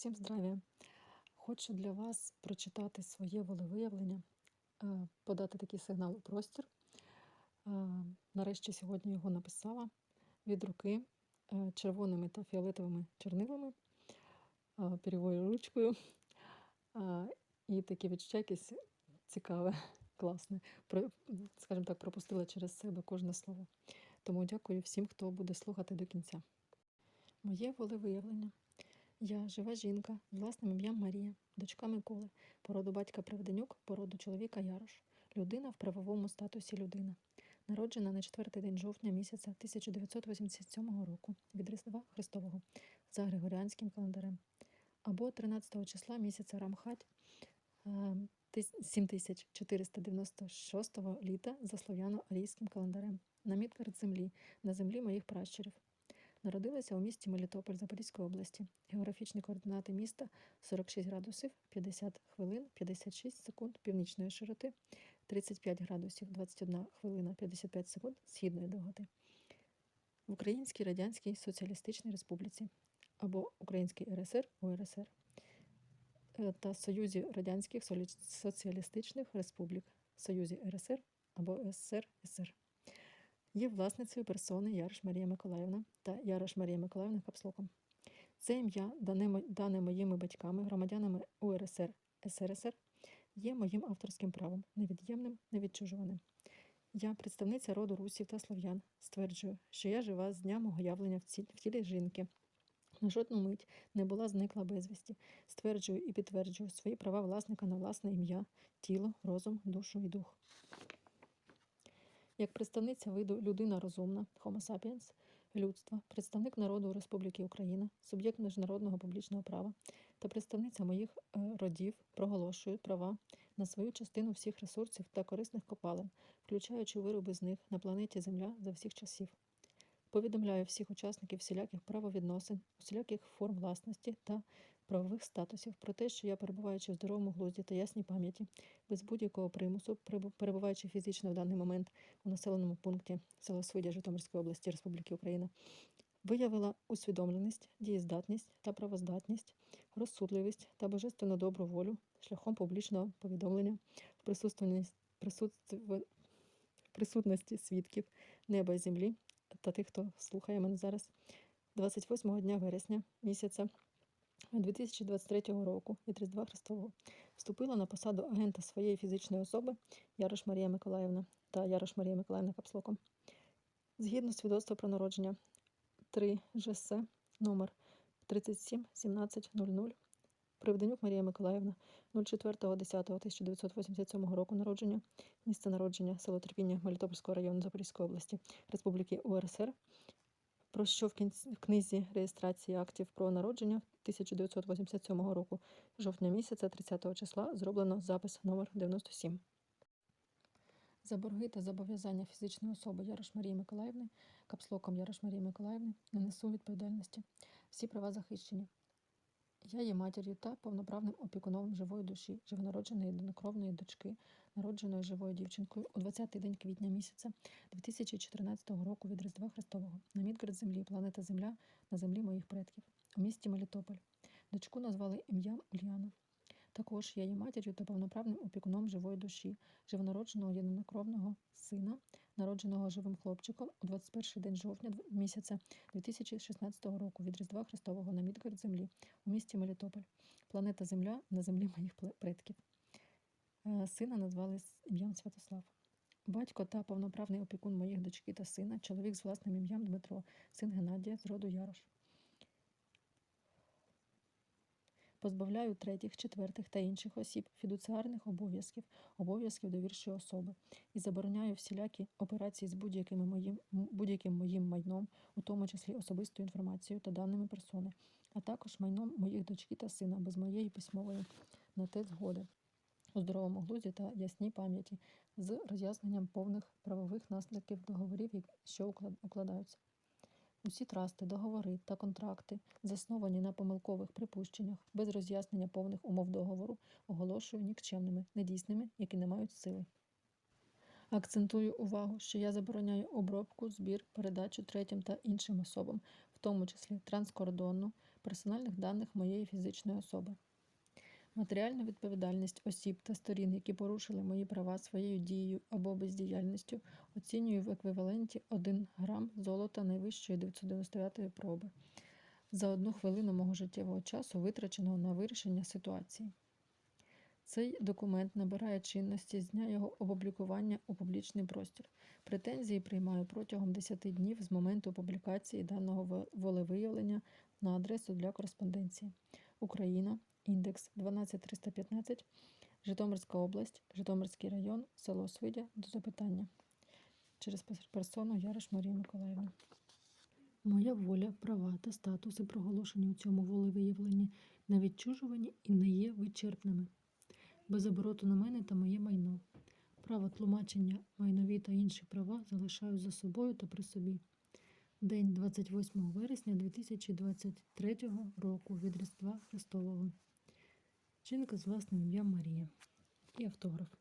Всім здравия! Хочу для вас прочитати своє волевиявлення, е, подати такий сигнал у простір. Е, Нарешті сьогодні його написала від руки е, червоними та фіолетовими чорнилами, е, ручкою. І таке відчуття якесь цікаве, класне. Скажімо так, пропустила через себе кожне слово. Тому дякую всім, хто буде слухати до кінця. Моє волевиявлення. Я жива жінка власним ім'ям Марія, дочка Миколи, породу батька Привденюк, породу чоловіка Ярош, людина в правовому статусі людина. Народжена на четвертий день жовтня місяця 1987 року від Різдва Христового за Григоріанським календарем, або 13 числа місяця Рамхать е, 7496 літа за слов'яно-арійським календарем, на Мідгард землі, на землі моїх пращурів. Народилася у місті Мелітополь Запорізької області. Географічні координати міста 46 градусів 50 хвилин 56 секунд північної широти, 35 градусів 21 хвилина 55 секунд східної довготи. В Українській Радянській Соціалістичній Республіці або Українській РСР УРСР е, та Союзі Радянських Соціалістичних Республік, Союзі РСР або СССР СР. Є власницею персони Ярош Марія Миколаївна та Ярош Марія Миколаївна Капслоком. Це ім'я, дане, моїми батьками, громадянами УРСР СРСР, є моїм авторським правом, невід'ємним, невідчужуваним. Я, представниця роду русів та слов'ян, стверджую, що я жива з дня мого явлення в, ці, в тілі жінки. На жодну мить не була зникла безвісті. Стверджую і підтверджую свої права власника на власне ім'я, тіло, розум, душу і дух. Як представниця виду людина розумна, Homo sapiens, людства, представник народу Республіки Україна, суб'єкт міжнародного публічного права та представниця моїх е, родів проголошую права на свою частину всіх ресурсів та корисних копалин, включаючи вироби з них на планеті Земля за всіх часів. Повідомляю всіх учасників всіляких правовідносин, усіляких форм власності та правових статусів про те, що я, перебуваючи в здоровому глузді та ясній пам'яті, без будь-якого примусу, перебуваючи фізично в даний момент у населеному пункті село Свидя Житомирської області Республіки Україна, виявила усвідомленість, дієздатність та правоздатність, розсудливість та божественну добру волю шляхом публічного повідомлення в присутственність- присутності свідків неба і землі та тих, хто слухає мене зараз, 28 дня вересня місяця 2023 року від Різдва Христового вступила на посаду агента своєї фізичної особи Ярош Марія Миколаївна та Ярош Марія Миколаївна Капслоком. Згідно свідоцтва про народження 3 ЖС номер 37 17 00 Привденюк Марія Миколаївна 04.10.1987 року народження, місце народження село Терпіння Мелітопольського району Запорізької області Республіки УРСР, про що в книзі реєстрації актів про народження 1987 року жовтня місяця 30 числа зроблено запис номер 97. За борги та зобов'язання фізичної особи Ярош Марії Миколаївни, капслоком Ярош Марії Миколаївни, не несу відповідальності. Всі права захищені. Я є матір'ю та повноправним опікуном живої душі, живонародженої єдинокровної дочки, народженої живою дівчинкою у 20-й день квітня місяця 2014 року від Різдва Христового на Мідгард землі, планета Земля на землі моїх предків у місті Мелітополь. Дочку назвали ім'ям Ульяна. Також я є матір'ю та повноправним опікуном живої душі, живонародженого єдинокровного сина, народженого живим хлопчиком у 21 день жовтня місяця 2016 року від Різдва Христового на Мідгард землі у місті Мелітополь. Планета Земля на землі моїх предків. Е, Сина назвали ім'ям Святослав. Батько та повноправний опікун моїх дочки та сина, чоловік з власним ім'ям Дмитро, син Геннадія з роду Ярош. Позбавляю третіх, четвертих та інших осіб фідуціарних обов'язків, обов'язків довірчої особи і забороняю всілякі операції з будь-яким моїм, будь-яким моїм майном, у тому числі особистою інформацією та даними персони, а також майном моїх дочки та сина без моєї письмової на те згоди у здоровому глузді та ясній пам'яті з роз'ясненням повних правових наслідків договорів, що укладаються. Усі трасти, договори та контракти, засновані на помилкових припущеннях, без роз'яснення повних умов договору, оголошую нікчемними, недійсними, які не мають сили. Акцентую увагу, що я забороняю обробку, збір, передачу третім та іншим особам, в тому числі транскордонну, персональних даних моєї фізичної особи. Матеріальну відповідальність осіб та сторін, які порушили мої права своєю дією або бездіяльністю, оцінюю в еквіваленті 1 грам золота найвищої 999 проби за одну хвилину мого життєвого часу, витраченого на вирішення ситуації. Цей документ набирає чинності з дня його опублікування у публічний простір. Претензії приймаю протягом 10 днів з моменту публікації даного волевиявлення на адресу для кореспонденції. Україна, індекс 12315, Житомирська область, Житомирський район, село Свидя до запитання. Через персону Яриш Марія Миколаївна. Моя воля, права та статуси, проголошені у цьому волевиявленні, не відчужувані і не є вичерпними. Без обороту на мене та моє майно. Право тлумачення, майнові та інші права залишаю за собою та при собі. День 28 вересня 2023 року від Різдва Христового. Жінка з власним ім'ям Марія. І автограф.